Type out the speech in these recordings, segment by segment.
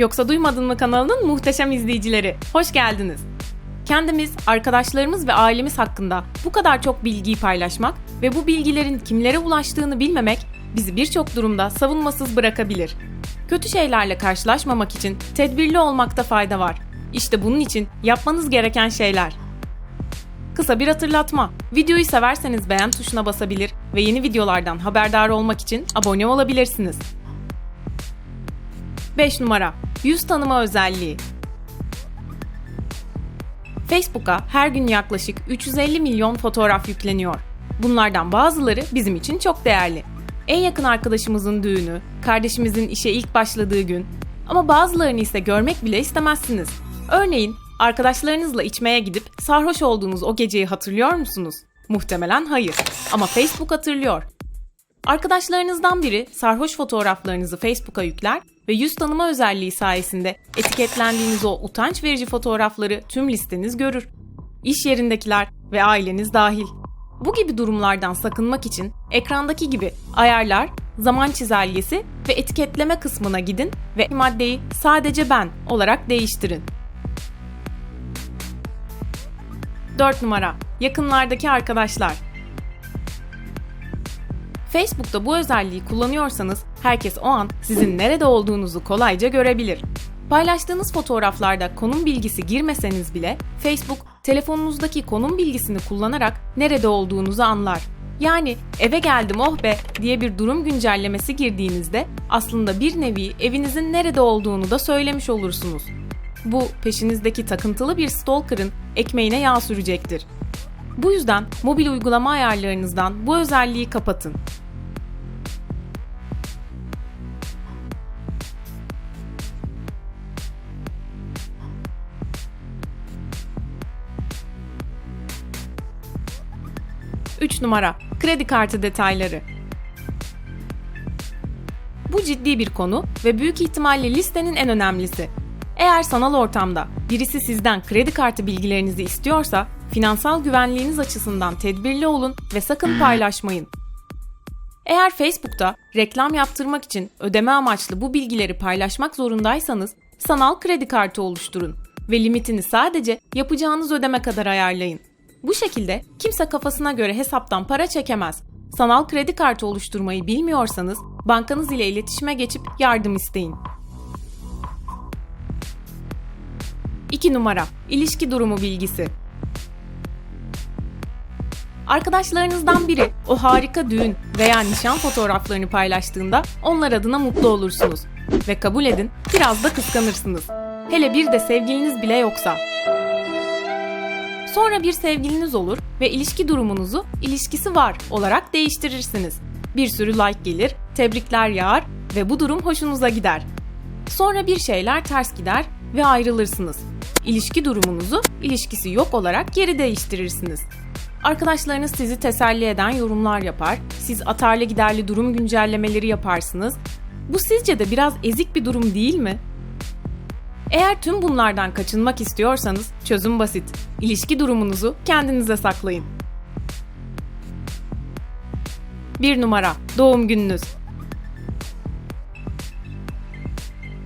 Yoksa Duymadın mı kanalının muhteşem izleyicileri. Hoş geldiniz. Kendimiz, arkadaşlarımız ve ailemiz hakkında bu kadar çok bilgiyi paylaşmak ve bu bilgilerin kimlere ulaştığını bilmemek bizi birçok durumda savunmasız bırakabilir. Kötü şeylerle karşılaşmamak için tedbirli olmakta fayda var. İşte bunun için yapmanız gereken şeyler. Kısa bir hatırlatma. Videoyu severseniz beğen tuşuna basabilir ve yeni videolardan haberdar olmak için abone olabilirsiniz. 5 numara. Yüz tanıma özelliği. Facebook'a her gün yaklaşık 350 milyon fotoğraf yükleniyor. Bunlardan bazıları bizim için çok değerli. En yakın arkadaşımızın düğünü, kardeşimizin işe ilk başladığı gün ama bazılarını ise görmek bile istemezsiniz. Örneğin arkadaşlarınızla içmeye gidip sarhoş olduğunuz o geceyi hatırlıyor musunuz? Muhtemelen hayır ama Facebook hatırlıyor. Arkadaşlarınızdan biri sarhoş fotoğraflarınızı Facebook'a yükler ve yüz tanıma özelliği sayesinde etiketlendiğiniz o utanç verici fotoğrafları tüm listeniz görür. İş yerindekiler ve aileniz dahil. Bu gibi durumlardan sakınmak için ekrandaki gibi ayarlar, zaman çizelgesi ve etiketleme kısmına gidin ve maddeyi sadece ben olarak değiştirin. 4 numara. Yakınlardaki arkadaşlar. Facebook'ta bu özelliği kullanıyorsanız herkes o an sizin nerede olduğunuzu kolayca görebilir. Paylaştığınız fotoğraflarda konum bilgisi girmeseniz bile Facebook telefonunuzdaki konum bilgisini kullanarak nerede olduğunuzu anlar. Yani eve geldim oh be diye bir durum güncellemesi girdiğinizde aslında bir nevi evinizin nerede olduğunu da söylemiş olursunuz. Bu peşinizdeki takıntılı bir stalker'ın ekmeğine yağ sürecektir. Bu yüzden mobil uygulama ayarlarınızdan bu özelliği kapatın. Üç numara kredi kartı detayları. Bu ciddi bir konu ve büyük ihtimalle listenin en önemlisi. Eğer sanal ortamda birisi sizden kredi kartı bilgilerinizi istiyorsa finansal güvenliğiniz açısından tedbirli olun ve sakın paylaşmayın. Eğer Facebook'ta reklam yaptırmak için ödeme amaçlı bu bilgileri paylaşmak zorundaysanız sanal kredi kartı oluşturun ve limitini sadece yapacağınız ödeme kadar ayarlayın. Bu şekilde kimse kafasına göre hesaptan para çekemez. Sanal kredi kartı oluşturmayı bilmiyorsanız bankanız ile iletişime geçip yardım isteyin. 2 numara İlişki durumu bilgisi. Arkadaşlarınızdan biri o harika düğün veya nişan fotoğraflarını paylaştığında onlar adına mutlu olursunuz ve kabul edin biraz da kıskanırsınız. Hele bir de sevgiliniz bile yoksa. Sonra bir sevgiliniz olur ve ilişki durumunuzu ilişkisi var olarak değiştirirsiniz. Bir sürü like gelir, tebrikler yağar ve bu durum hoşunuza gider. Sonra bir şeyler ters gider ve ayrılırsınız. İlişki durumunuzu ilişkisi yok olarak geri değiştirirsiniz. Arkadaşlarınız sizi teselli eden yorumlar yapar, siz atarlı giderli durum güncellemeleri yaparsınız. Bu sizce de biraz ezik bir durum değil mi? Eğer tüm bunlardan kaçınmak istiyorsanız çözüm basit. İlişki durumunuzu kendinize saklayın. 1 numara doğum gününüz.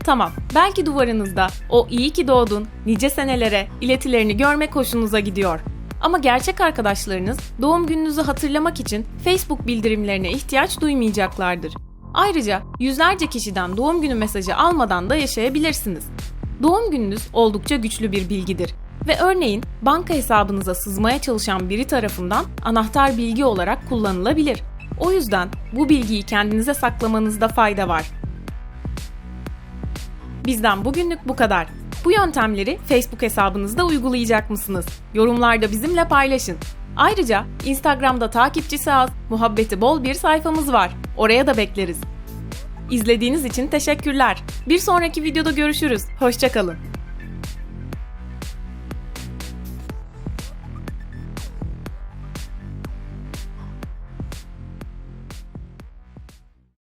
Tamam, belki duvarınızda o iyi ki doğdun, nice senelere iletilerini görmek hoşunuza gidiyor. Ama gerçek arkadaşlarınız doğum gününüzü hatırlamak için Facebook bildirimlerine ihtiyaç duymayacaklardır. Ayrıca yüzlerce kişiden doğum günü mesajı almadan da yaşayabilirsiniz. Doğum gününüz oldukça güçlü bir bilgidir ve örneğin banka hesabınıza sızmaya çalışan biri tarafından anahtar bilgi olarak kullanılabilir. O yüzden bu bilgiyi kendinize saklamanızda fayda var. Bizden bugünlük bu kadar. Bu yöntemleri Facebook hesabınızda uygulayacak mısınız? Yorumlarda bizimle paylaşın. Ayrıca Instagram'da takipçisi az, muhabbeti bol bir sayfamız var. Oraya da bekleriz. İzlediğiniz için teşekkürler. Bir sonraki videoda görüşürüz. Hoşçakalın.